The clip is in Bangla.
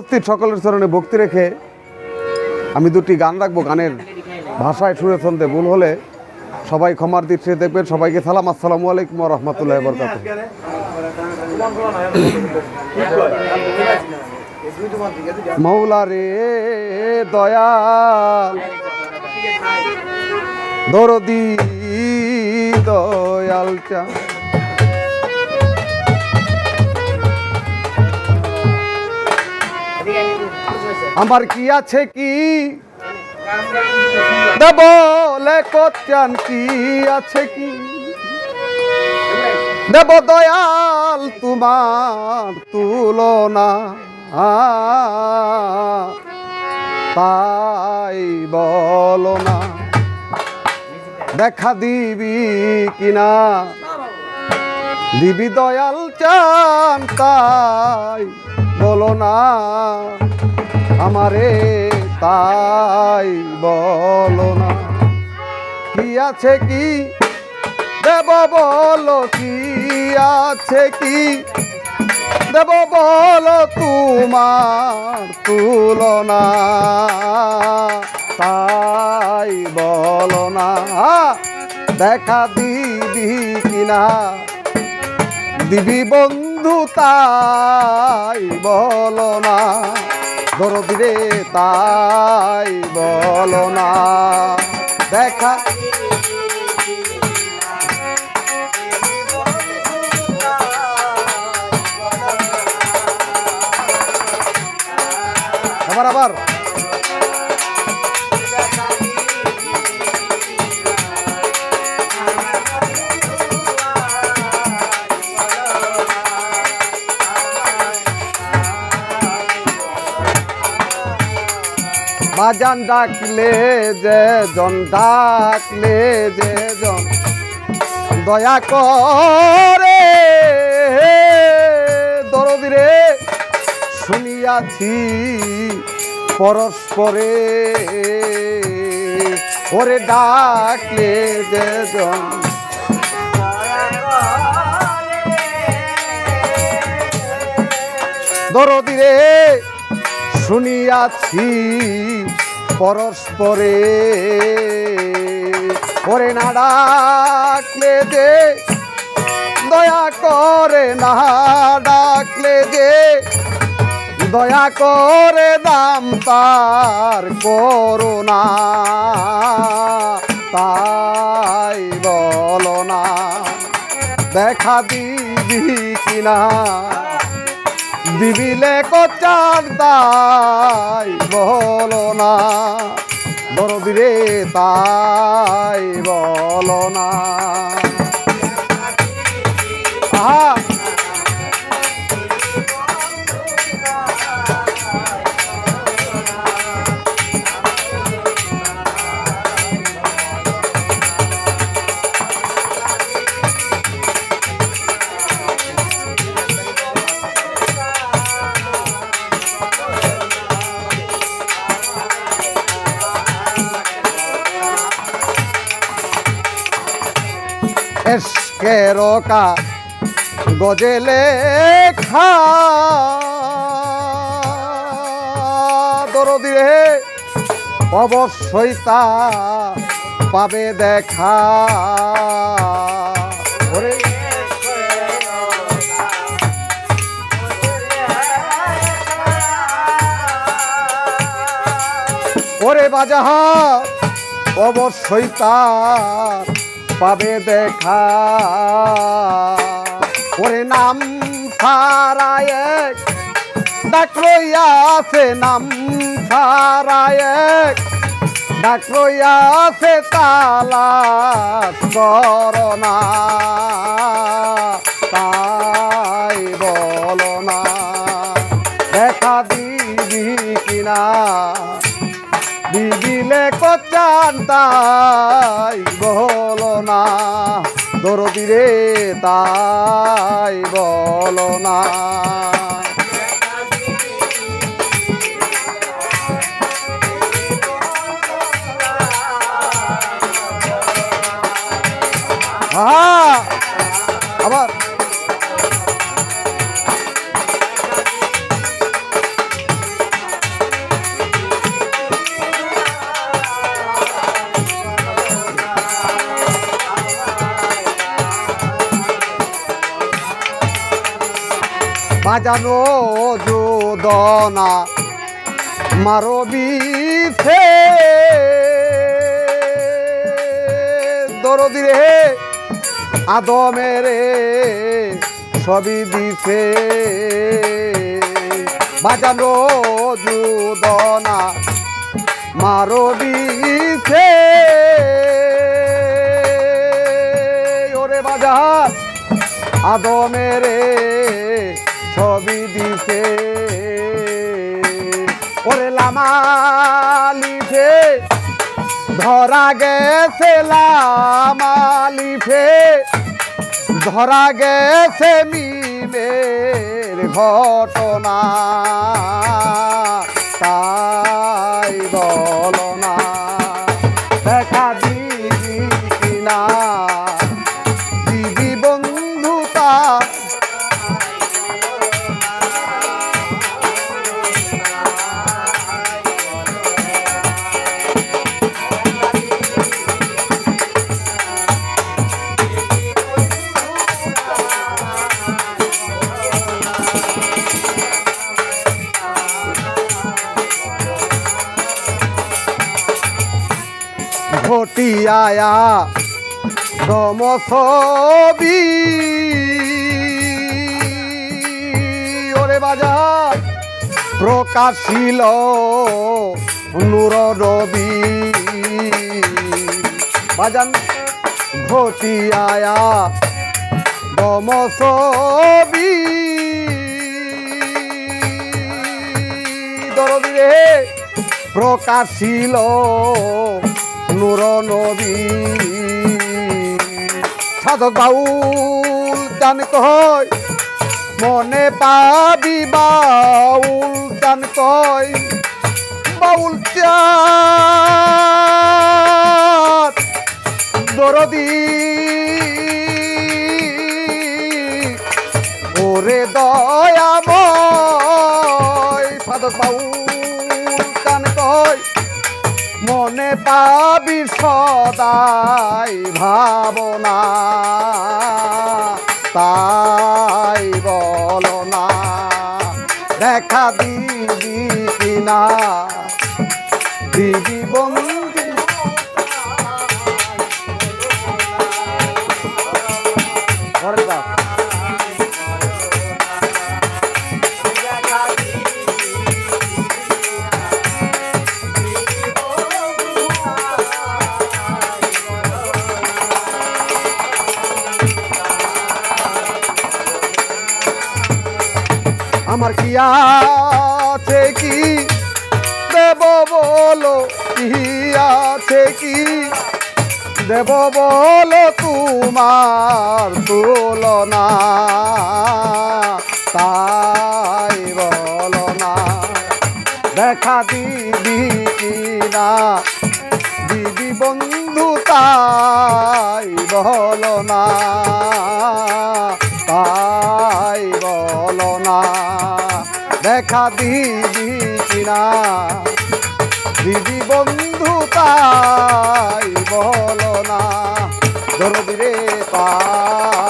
উপস্থিত সকলের চরণে ভক্তি রেখে আমি দুটি গান রাখব গানের ভাষায় সুরে ছন্দে। ভুল হলে সবাই ক্ষমার দৃষ্টিতে দেখবেন। সবাইকে সালাম। আসসালামু আলাইকুম রহমতুল্লাহ বরকাত মৌলা রে দয়াল, দরদি দয়াল চা আমার কি আছে কি? দেবলে কচ্চান কি আছে কি? দেব দয়াল, তোমার তুলনা। তাই বলো না। দেখা দিবি কিনা? দিবি দয়াল চান, তাই বলো না। আমারে তাই বলো না। কি আছে কি? দেব বলো, কি আছে কি? দেব বলো তোমার তুলনা। তাই বলো না। দেখা দিবি কিনা? দিবি বন্ধু, তাই বলো না। দরদিরে তাই বলো না। দেখা। আবার আবার। বাজান ডাকলে যে জন, ডাকলে যে জন। দয়া করে দরদিরে শুনিয়াছি পরস্পরে। ওরে ডাকলে যে জন। দরদিরে শুনিয়াছি, পরস্পরে। করে না ডাকলে যে, দয়া করে না ডাকলে যে, দয়া করে দাম তার করোনা তাই বলো না, দেখা দিবি কিনা? দিবিলে কচার তাই বলো না। বড় দিবে তাই বলো না। আহা! এসকেরকা গজেলে খা। দরদিরে অবশ্যই তা পাবে দেখা। ওরে ওরে বাজাহা অবশ্যই তার পাবে দেখা। ওরে নাম সারায় ডাক নাম সারায় ডাক তালাশ করনা তাই বলো না। দেখা দিবি কিনা দিদিলে কচান তাই না দরদিরে তাই বলো না। আবার বাজানো যোদনা মারবিছে দরদি রে আদমেরে সবই দিছে। বাজানো যোদনা মারবিছে ওরে বাজার আদমেরে ছবি দিছে। ওরে লামালিফে ধরা গেছে লামালিফে ধরা গেছে মিমের ঘটনা। তাই বল না, দেখা ঘটিয়ায়া দমসবি ওরে বাজার প্রকাশিল নূর রবি বাজান ঘটিয়ায়া দমসবি দরদি রে প্রকাশিল নূর নবী সাধক বাউল চান কয়, মনে পাবি বাউল চান কয়, বাউল চান দরদি। ওরে দয়াময় সাধক বাউল। পাবি সদাই ভাবনা। তাই বল না দেখা দিবি কিনা? দিবি বন্ধু আমার কি আছে কি? দেব বলো, কি আছে কি? দেব বলো তোমার তুলনা, তাই বলো না। দেখা দিবি কিনা দিদি বন্ধু, তাই বলো না। দেখা দিবি কিনা? দিদি বন্ধু তাই বলো না ধরবি রে তাই